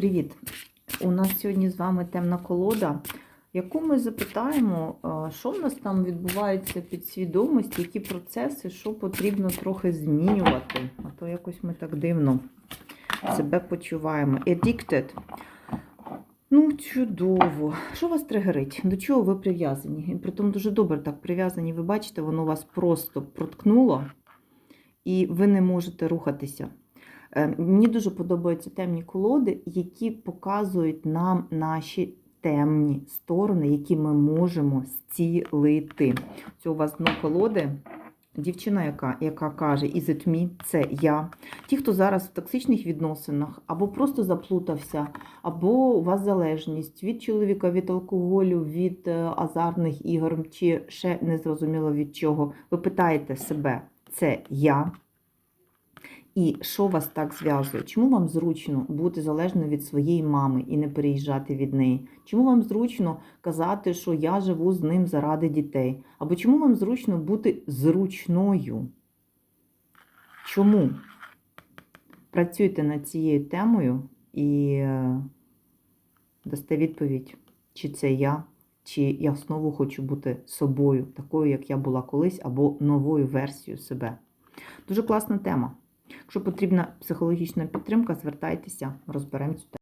Привіт! У нас сьогодні з вами темна колода, яку ми запитаємо, е, що в нас там відбувається під свідомості, які процеси, що потрібно трохи змінювати. А то якось ми так дивно себе почуваємо. Addicted. Ну, чудово. Що вас тригерить? До чого ви прив'язані? І притом дуже добре так прив'язані. Ви бачите, воно вас просто проткнуло, і ви не можете рухатися. Е, Мені дуже подобаються темні колоди, які показують нам наші темні сторони, які ми можемо зцілити. Це у вас дно колоди. Дівчина, яка, яка каже, is it це я. Ті, хто зараз в токсичних відносинах, або просто заплутався, або у вас залежність від чоловіка, від алкоголю, від е, азартних ігор, чи ще не зрозуміло від чого. Ви питаєте себе, це я. І що вас так зв'язує? Чому вам зручно бути залежною від своєї мами і не переїжджати від неї? Чому вам зручно казати, що я живу з ним заради дітей? Або чому вам зручно бути зручною? Чому? Працюйте над цією темою і е, дасте відповідь, чи це я, чи я знову хочу бути собою, такою, як я була колись, або новою версією себе. Дуже класна тема. Якщо потрібна психологічна підтримка, звертайтеся, розберемо цю тему.